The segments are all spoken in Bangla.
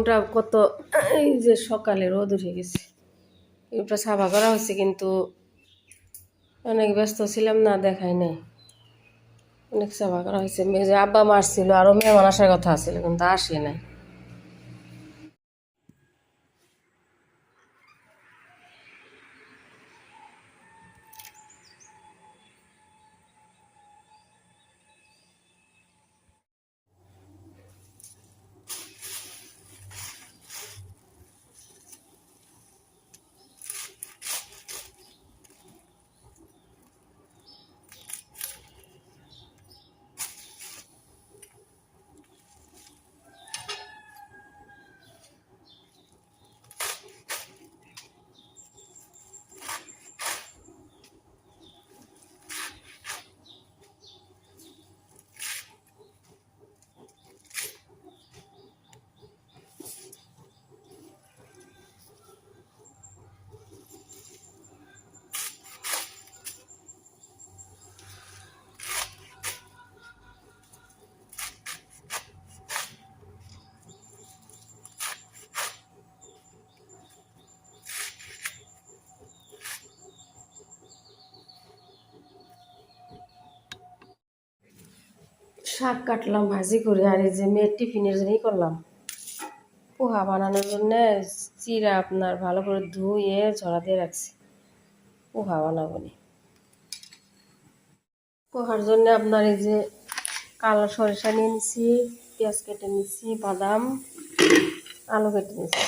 রুমটা কত, এই যে সকালে রোদ উঠে গেছে। রুমটা সাফা করা হয়েছে কিন্তু অনেক ব্যস্ত ছিলাম না দেখাই নাই। অনেক সাফা করা হয়েছে। মেয়ে আব্বা মারছিল আরও মেহমান আসার কথা আছিল, কিন্তু আসে নাই। শাক কাটলাম, ভাজি করে, আর এই যে মেয়ের টিফিনের জন্যই করলাম। পোহা বানানোর জন্য চিরা আপনার ভালো করে ধুয়ে ঝরা দিয়ে রাখছি। পোহা বানাবো নি পোহার জন্য আপনার এই যে কালো সরিষা নিয়ে নিছি পেঁয়াজ কেটে নিছি বাদাম, আলু কেটে নিছি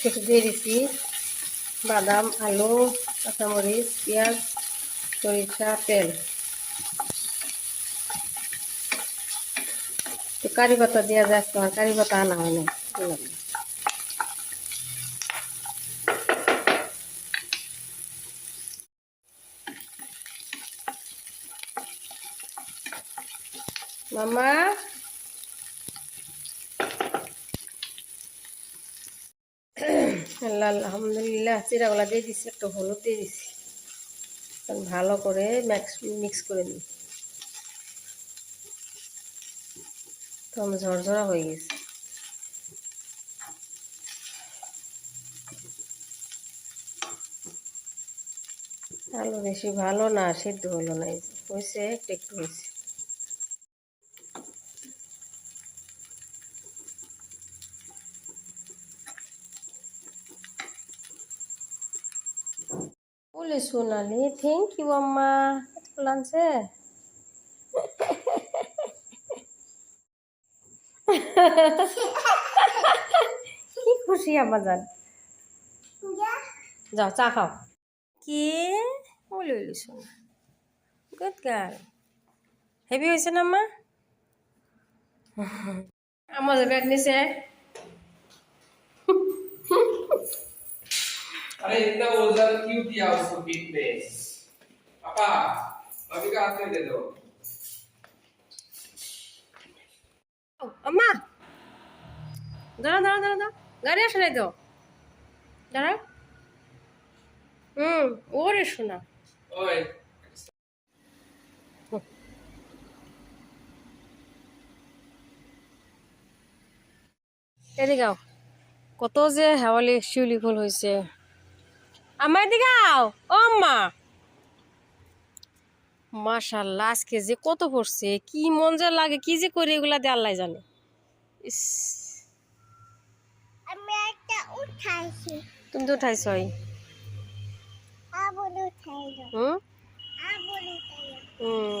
কেটে দিয়ে দিছি। বাদাম, আলু, কাঁচামরিচ, পেঁয়াজ, সরিষা, তেল তো কারি পাতা দেওয়া যায় তোমার কারি পাতা আনা হয় না। মামা আল্লাহ আলহামদুলিল্লাহ চিরাগুলা দিয়ে দিচ্ছি একটু হলুদ দিয়ে দিচ্ছি ভালো করে মিক্স মিক্স করে নিই। তখন ঝরঝরা হয়ে গেছে। আলু বেশি ভালো না, সিদ্ধ হলো না হয়েছে, একটু একটু হয়েছে। বলে সোনালি থ্যাংক ইউ আম্মা এতগুলো আনছে কি খুশি আমার জান যাও চা খাও কি বলে বলি সোনা গুড গার্ল হেভি হয়েছে না আম্মা আমার ব্যাগ নিছে अरे इतना वजन क्यों दिया उसको पीठ पे पापा अभी का हाथ में दे दो আম্মা দাঁড়া দাঁড়া দাঁড়া দাঁড়া গাড়ি আসে নাই তো দাঁড়া হুম ওরে শোনা ओए এদিকে আও কত যে হেওয়ালি শিউলি ফুল হয়েছে আমার দিকে আও। ও মা মাশাল্লাহ আজকে যে কত পড়ছে কি মন যা লাগে কি যে করে এগুলা দিয়ে আল্লাহ জানে। ইস। আমি একটা উঠাইছি। তুমি তো উঠাইছ হুম? হুম।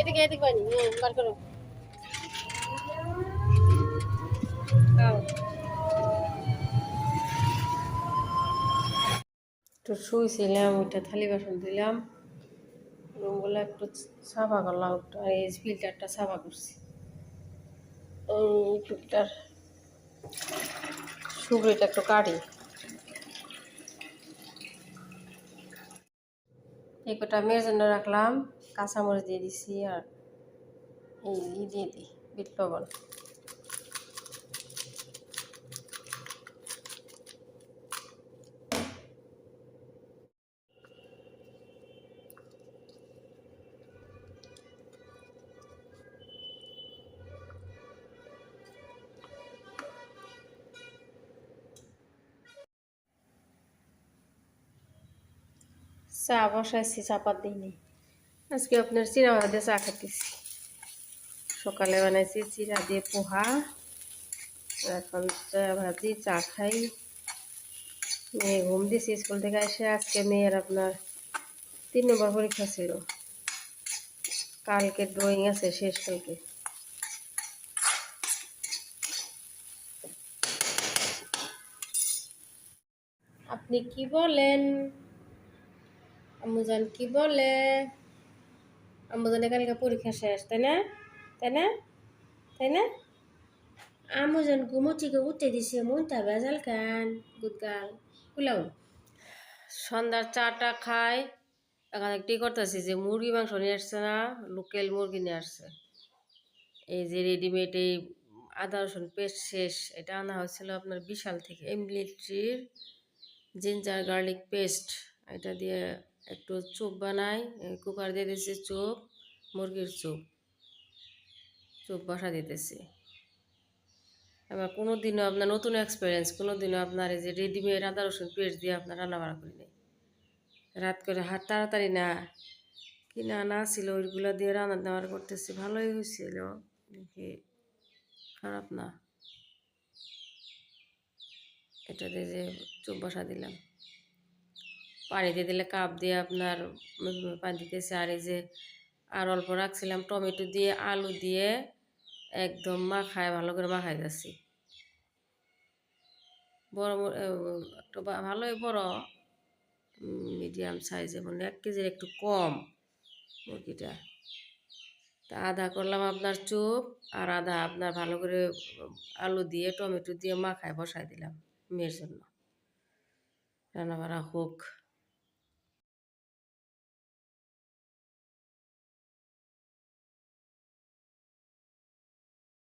এদিকে এদিকে পানি হ্যাঁ বার করো। একটু শুয়েছিলাম ওইটা থালি বাসন দিলাম। রুমগুলো একটু সাফা করলাম, একটু, আর এই ফিল্টারটা সাফা করছি। এই ফিল্টার সুগড়িটা একটু কাটি। এই কটা মেয়ের রাখলাম। কাঁচামরিচ দিয়ে দিছি আর এই ই দিয়ে দিই বিট লবণ। চা বসাইছি চাপাত দিইনি। আজকে আপনার চিরা ভাজা দিয়ে চা খাইতেছি। সকালে বানাইছি চিরা দিয়ে পোহা। এখন চা ভাজি, চা খাই। মেয়ে ঘুম দিয়েছি স্কুল থেকে এসে আজকে মেয়ের আপনার তিন নম্বর পরীক্ষা ছিল। কালকে ড্রয়িং আছে, শেষ কালকে। আপনি কি বলেন? আম্মুজান কি বলে? আম্মুজানের কালকে পরীক্ষা শেষ, তাই না? তাই না? তাই না? আম্মুজান ঘুমো থেকে উঠতে দিছে, মনটা বেজাল কান? গুদগাল কুলাও সন্ধ্যার চাটা খায় এখন একটি করতেছি যে মুরগি মাংস নিয়ে আসছে না, লোকেল মুরগি নিয়ে আসছে। এই যে রেডিমেড এই আদা, রসুন পেস্ট শেষ, এটা আনা হয়েছিল আপনার বিশাল থেকে এমলিট্রির জিঞ্জার গার্লিক পেস্ট এটা দিয়ে একটু চুপ বানাই কুকার দিয়ে দিয়েছি চুপ মুরগির চুপ চুপ বসা দিতেছি। আবার কোনো দিনও আপনার নতুন এক্সপিরিয়েন্স কোনো দিনও আপনার এই যে রেডিমেড আদা, রসুন পেস্ট দিয়ে আপনার রান্না বাড়া করি নাই। রাত করে হাত তাড়াতাড়ি না কিনা না না ছিল, ওইগুলো দিয়ে রান্না দেওয়ার করতেছি, ভালোই হয়েছিল দেখি, খারাপ না। এটা দিয়ে যে চুপ বসা দিলাম। পানি দিয়ে দিলে কাপ দিয়ে আপনার পানি দিতেছে। আর এই যে, আর অল্প রাখছিলাম টমেটো দিয়ে, আলু দিয়ে একদম মাখায়, ভালো করে মাখাই যাচ্ছি। বড় ভালোই বড়, মিডিয়াম সাইজে মানে এক কেজির একটু কম মুরগিটা। তা আধা করলাম আপনার চুপ, আর আধা আপনার ভালো করে আলু দিয়ে, টমেটো দিয়ে মাখায় বসাই দিলাম মেয়ের জন্য। রান্না বাড়া হোক।